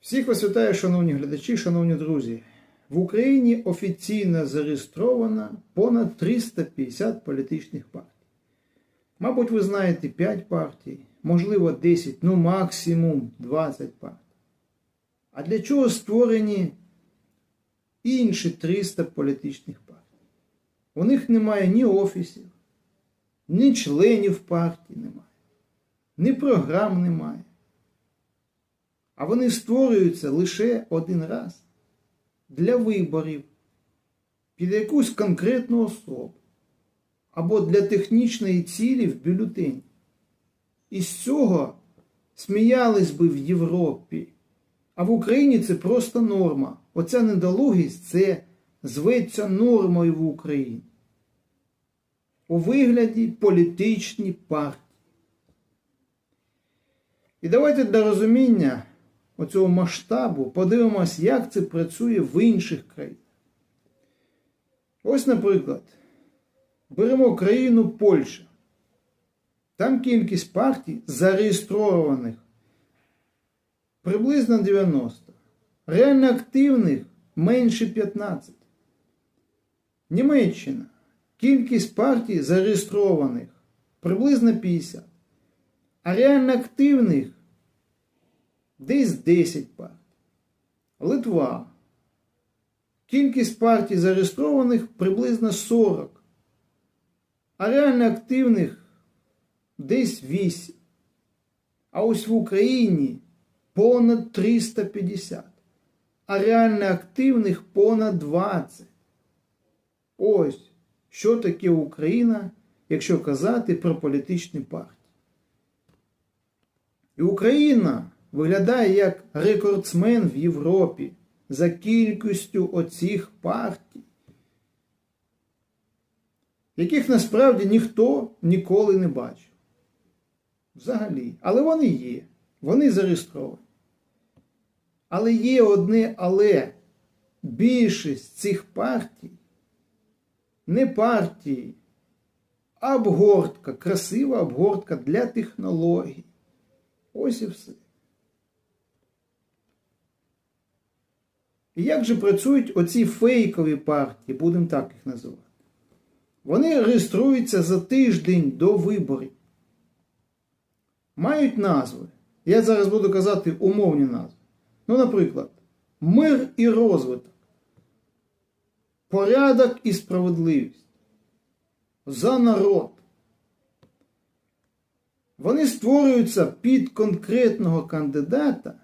Всіх вас вітаю, шановні глядачі, шановні друзі. В Україні офіційно зареєстровано понад 350 політичних партій. Мабуть, ви знаєте 5 партій, можливо 10, ну максимум 20 партій. А для чого створені інші 300 політичних партій? У них немає ні офісів, ні членів партії немає, ні програм немає. А вони створюються лише один раз для виборів під якусь конкретну особу або для технічної цілі в бюлетені. І з цього сміялись би в Європі. А в Україні це просто норма. Оця недолугість це зветься нормою в Україні. У вигляді політичні партії. І давайте для розуміння оцього масштабу подивимось, як це працює в інших країнах. Ось, наприклад, беремо країну Польща. Там кількість партій зареєстрованих приблизно 90. Реально активних менше 15. Німеччина. Кількість партій зареєстрованих приблизно 50. А реально активних десь 10 партій. Литва. Кількість партій зареєстрованих приблизно 40. А реально активних десь 8. А ось в Україні понад 350. А реально активних понад 20. Ось що таке Україна, якщо казати про політичні партії. І Україна виглядає як рекордсмен в Європі за кількістю оцих партій, яких насправді ніхто ніколи не бачив. Взагалі. Але вони є, вони зареєстровані. Але є одне але більшість цих партій не партії, а обгортка, красива обгортка для технологій. Ось і все. І як же працюють оці фейкові партії, будемо так їх називати? Вони реєструються за тиждень до виборів. Мають назви. Я зараз буду казати умовні назви. Ну, наприклад, мир і розвиток, порядок і справедливість. За народ. Вони створюються під конкретного кандидата